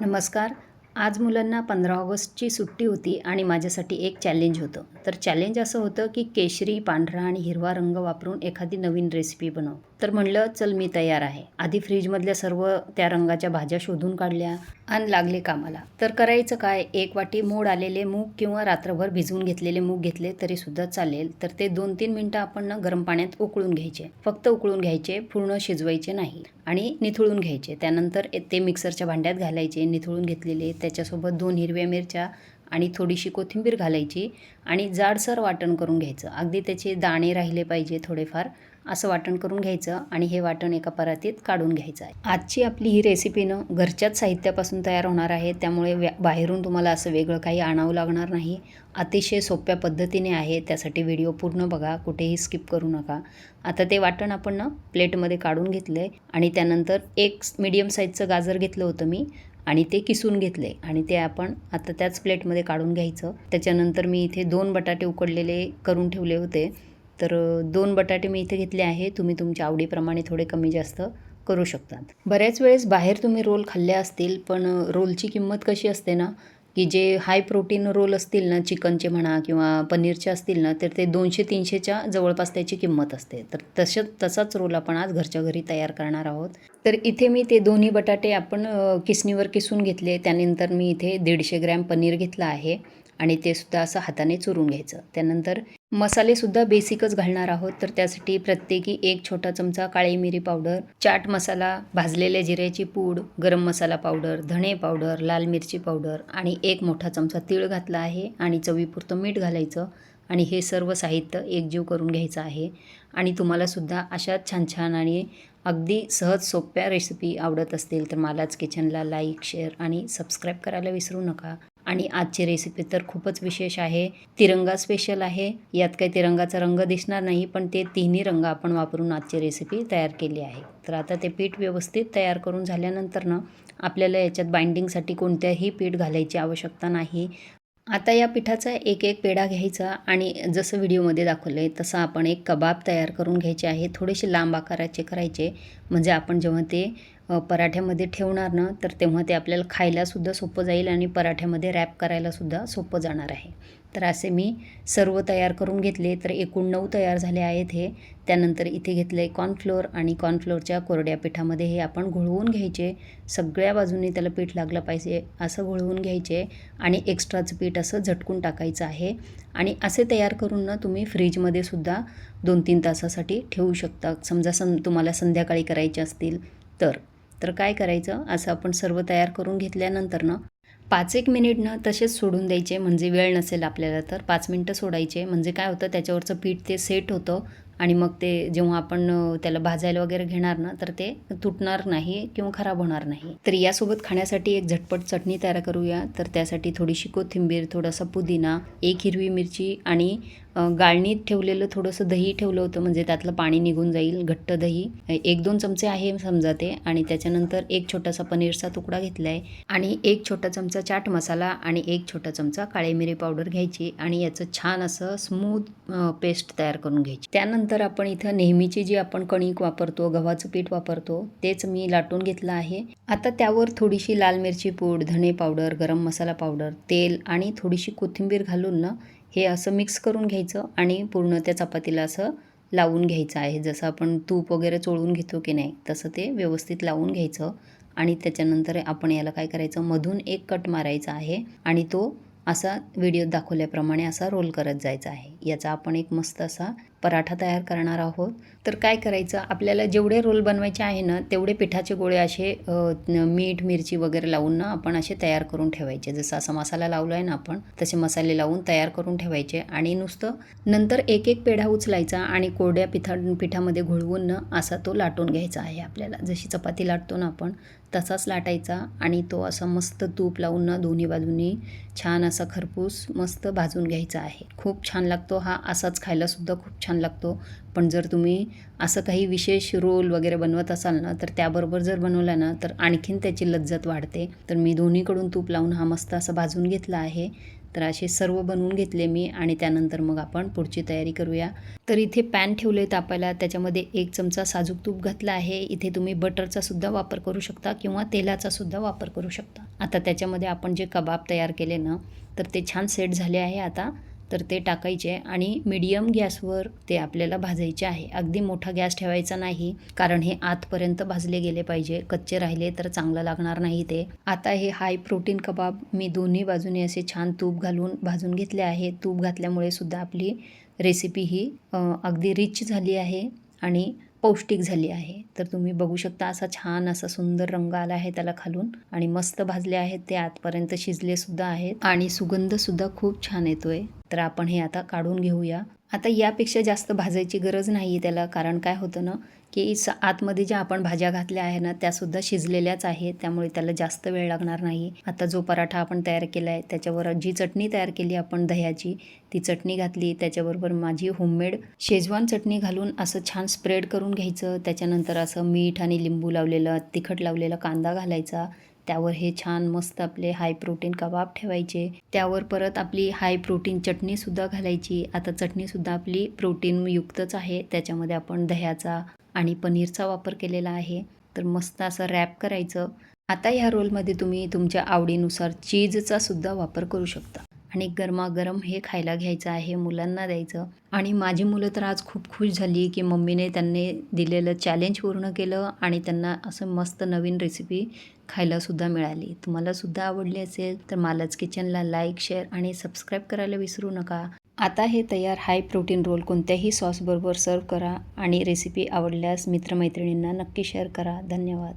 नमस्कार. आज मुलांना पंधरा ऑगस्टची सुट्टी होती आणि माझ्यासाठी एक चॅलेंज होतं. तर चॅलेंज असं होतं की केशरी पांढरा आणि हिरवा रंग वापरून एखादी नवीन रेसिपी बनव. तर म्हणलं चल मी तयार आहे. आधी फ्रीजमधल्या सर्व त्या रंगाच्या भाज्या शोधून काढल्या आणि लागले कामाला. तर करायचं काय? एक वाटी मोड आलेले मूग किंवा रात्रभर भिजवून घेतलेले मूग घेतले तरी सुद्धा चालेल तर ते दोन तीन मिनटं आपण ना गरम पाण्यात उकळून घ्यायचे. फक्त उकळून घ्यायचे पूर्ण शिजवायचे नाही आणि निथळून घ्यायचे. त्यानंतर ते मिक्सरच्या भांड्यात घालायचे निथळून घेतलेले. त्याच्यासोबत दोन हिरव्या मिरच्या आणि थोडीशी कोथिंबीर घालायची आणि जाडसर वाटण करून घ्यायचं. अगदी त्याचे दाणे राहिले पाहिजे थोडेफार. असं वाटण करून घ्यायचं आणि हे वाटण एका परातीत काढून घ्यायचं आहे. आजची आपली ही रेसिपीनं घरच्याच साहित्यापासून तयार होणार आहे. त्यामुळे व्या बाहेरून तुम्हाला असं वेगळं काही आणावं लागणार नाही. अतिशय सोप्या पद्धतीने आहे. त्यासाठी व्हिडिओ पूर्ण बघा. कुठेही स्किप करू नका. आता ते वाटण आपण ना प्लेटमध्ये काढून घेतलं आहे आणि त्यानंतर एक मिडियम साईजचं गाजर घेतलं होतं मी. आणि ते किसून घेतले आणि ते आपण आता त्याच प्लेटमध्ये काढून घ्यायचं. त्याच्यानंतर मी इथे दोन बटाटे उकडलेले करून ठेवले होते. तर दोन बटाटे मी इथे घेतले आहे. तुम्ही तुमच्या आवडीप्रमाणे थोडे कमी जास्त करू शकतात. बऱ्याच वेळेस बाहेर तुम्ही रोल खाल्ले असतील पण रोलची किंमत कशी असते ना की जे हाय प्रोटीन रोल असतील ना चिकनचे म्हणा किंवा पनीरचे असतील ना तर ते दोनशे तीनशेच्या जवळपास त्याची किंमत असते. तर तसं तसाच रोल आपण आज घरच्या घरी तयार करणार आहोत. तर इथे मी ते दोन्ही बटाटे आपण किसणीवर किसून घेतले. त्यानंतर मी इथे दीडशे ग्रॅम पनीर घेतलं आहे आणि ते सुद्धा असं हाताने चुरून घ्यायचं. त्यानंतर मसालेसुद्धा बेसिकच घालणार आहोत. तर त्यासाठी प्रत्येकी एक छोटा चमचा काळी मिरी पावडर चाट मसाला भाजलेल्या जिऱ्याची पूड गरम मसाला पावडर धणे पावडर लाल मिरची पावडर आणि एक मोठा चमचा तीळ घातला आहे आणि चवीपुरतं मीठ घालायचं आणि हे सर्व साहित्य एकजीव करून घ्यायचं आहे. आणि तुम्हालासुद्धा अशा छान छान आणि अगदी सहज सोप्या रेसिपी आवडत असतील तर मलाच किचनला लाईक शेअर आणि सबस्क्राईब करायला विसरू नका. आणि आजची रेसिपी तर खूपच विशेष आहे. तिरंगा स्पेशल आहे. यात काही तिरंगाचा रंग दिसणार नाही पण ते तिन्ही रंग आपण वापरून आजची रेसिपी तयार केली आहे. तर आता ते पीठ व्यवस्थित तयार करून झाल्यानंतर ना आपल्याला याच्यात बाइंडिंगसाठी कोणत्याही पीठ घालायची आवश्यकता नाही. आता या पिठाचा एक एक पेढा घ्यायचा आणि जसं व्हिडिओमध्ये दाखवलं आहे तसं आपण एक कबाब तयार करून घ्यायचे आहे. थोडेसे लांब आकाराचे करायचे. म्हणजे आपण जेव्हा ते पराठ्यामध्ये ठेवणार ना तर तेव्हा ते आपल्याला खायलासुद्धा सोपं जाईल आणि पराठ्यामध्ये रॅप करायलासुद्धा सोपं जाणार आहे. तर असे मी सर्व तयार करून घेतले तर एकूण नऊ तयार झाले आहेत हे. त्यानंतर इथे घेतलं आहे कॉर्नफ्लोअर आणि कॉर्नफ्लोअरच्या कोरड्या पिठामध्ये हे आपण घोळवून घ्यायचे. सगळ्या बाजूनी त्याला पीठ लागलं पाहिजे असं घोळवून घ्यायचे आणि एक्स्ट्राचं पीठ असं झटकून टाकायचं आहे. आणि असे तयार करून ना तुम्ही फ्रीजमध्ये सुद्धा दोन तीन तासासाठी ठेवू शकता. समजा सं तुम्हाला संध्याकाळी करायचे असतील तर. तर काय करायचं? असं आपण सर्व तयार करून घेतल्यानंतर ना पाच एक मिनिट ना तसेच सोडून द्यायचे म्हणजे वेळ नसेल आपल्याला तर. पाच मिनटं सोडायचे. म्हणजे काय होतं त्याच्यावरचं पीठ ते सेट होतं आणि मग ते जेव्हा आपण त्याला भाजायला वगैरे घेणार ना तर ते तुटणार नाही किंवा खराब होणार नाही. तर यासोबत खाण्यासाठी एक झटपट चटणी तयार करूया. तर त्यासाठी थोडीशी कोथिंबीर थोडासा पुदिना एक हिरवी मिरची आणि गाळणीत ठेवलेलं थोडंसं दही ठेवलं होतं म्हणजे त्यातलं पाणी निघून जाईल घट्ट दही. एक दोन चमचे आहे समजा ते आणि त्याच्यानंतर एक छोटासा पनीरचा तुकडा घेतला आहे आणि एक छोटा चमचा चाट मसाला आणि एक छोटा चमचा काळे मिरी पावडर घ्यायची आणि याचं छान असं स्मूथ पेस्ट तयार करून घ्यायची. त्यानंतर आपण इथं नेहमीची जी आपण कणिक वापरतो गव्हाचं पीठ वापरतो तेच मी लाटून घेतलं आहे. आता त्यावर थोडीशी लाल मिरची पूड धणे पावडर गरम मसाला पावडर तेल आणि थोडीशी कोथिंबीर घालून ना हे असं मिक्स करून घ्यायचं आणि पूर्ण त्या चपातीला असं लावून घ्यायचं आहे. जसं आपण तूप वगैरे चोळून घेतो की नाही तसं ते व्यवस्थित लावून घ्यायचं आणि त्याच्यानंतर आपण याला काय करायचं मधून एक कट मारायचा आहे आणि तो असा व्हिडिओत दाखवल्याप्रमाणे असा रोल करत जायचा आहे. याचा आपण एक मस्त असा पराठा तयार करणार आहोत. तर काय करायचं? आपल्याला जेवढे रोल बनवायचे आहे ना तेवढे पिठाचे गोळे असे मीठ मिरची वगैरे लावून ना आपण असे तयार करून ठेवायचे. जसं असा मसाला लावला आहे ना आपण तसे मसाले लावून तयार करून ठेवायचे. आणि नुसतं नंतर एक एक पेढा उचलायचा आणि कोरड्या पिठा पिठामध्ये घोळवून ना असा तो लाटून घ्यायचा आहे आपल्याला. जशी चपाती लाटतो ना आपण तसाच लाटायचा आणि तो असा मस्त तूप लावून ना दोन्ही बाजूनी छान असा खरपूस मस्त भाजून घ्यायचा आहे. खूप छान लागतो हा असाच खायलासुद्धा खूप छान छान लागतो. पण जर तुम्ही असं काही विशेष रोल वगैरे बनवत असाल ना तर त्याबरोबर जर बनवला ना तर आणखीन त्याची लज्जत वाढते. तर मी दोन्हीकडून तूप लावून हा मस्त असा भाजून घेतला आहे. तर असे सर्व बनवून घेतले मी आणि त्यानंतर मग आपण पुढची तयारी करूया. तर इथे पॅन ठेवले तापायला. त्याच्यामध्ये एक चमचा साजूक तूप घातला आहे. इथे तुम्ही बटरचा सुद्धा वापर करू शकता किंवा तेलाचा सुद्धा वापर करू शकता. आता त्याच्यामध्ये आपण जे कबाब तयार केले ना तर ते छान सेट झाले आहे आता. तर ते टाकायचे आणि मीडियम गॅसवर ते आपल्याला भाजायचे आहे. अगदी मोठा गॅस ठेवायचा नाही कारण हे आतपर्यंत भाजले गेले पाहिजे. कच्चे राहिले तर चांगलं लागणार नाही ते. आता हे हाय प्रोटीन कबाब मी दोन्ही बाजूने असे छान तूप घालून भाजून घेतले आहे. तूप घातल्यामुळे सुद्धा आपली रेसिपी ही अगदी रिच झाली आहे आणि पौष्टिक झाली आहे. तर तुम्ही बघू शकता असा छान असा सुंदर रंग आला आहे त्याला खालून आणि मस्त भाजले आहेत ते आतपर्यंत शिजले सुद्धा आहेत आणि सुगंध सुद्धा खूप छान येतोय. तर आपण हे आता काढून घेऊया. आता यापेक्षा जास्त भाजायची गरज नाही आहे त्याला. कारण काय होतं ना की स आतमध्ये ज्या आपण भाज्या घातल्या आहे ना त्यासुद्धा शिजलेल्याच आहेत. त्यामुळे त्याला जास्त वेळ लागणार नाही. आता जो पराठा आपण तयार केला आहे त्याच्यावर जी चटणी तयार केली आपण दह्याची ती चटणी घातली. त्याच्याबरोबर माझी होममेड शेजवान चटणी घालून असं छान स्प्रेड करून घ्यायचं. त्याच्यानंतर असं मीठ आणि लिंबू लावलेलं तिखट लावलेला कांदा घालायचा. त्यावर हे छान मस्त आपले हाय प्रोटीन कबाब ठेवायचे. त्यावर परत आपली हाय प्रोटीन चटणीसुद्धा घालायची. आता चटणीसुद्धा आपली प्रोटीनयुक्तच आहे. त्याच्यामध्ये आपण दह्याचा आणि पनीरचा वापर केलेला आहे. तर मस्त असं रॅप करायचं. आता ह्या रोलमध्ये तुम्ही तुमच्या आवडीनुसार चीजचा सुद्धा वापर करू शकता. आणि गरमागरम हे खायला घ्यायचं आहे मुलांना द्यायचं. आणि माझी मुलं तर आज खूप खुश झाली की मम्मीने त्यांनी दिलेलं चॅलेंज पूर्ण केलं आणि त्यांना असं मस्त नवीन रेसिपी खायलासुद्धा मिळाली. तुम्हालासुद्धा आवडली असेल तर मालाच किचनला लाईक शेअर आणि सबस्क्राईब करायला विसरू नका. आता हे तयार हाय प्रोटीन रोल कोणत्याही सॉसबरोबर सर्व करा आणि रेसिपी आवडल्यास मित्रमैत्रिणींना नक्की शेअर करा. धन्यवाद.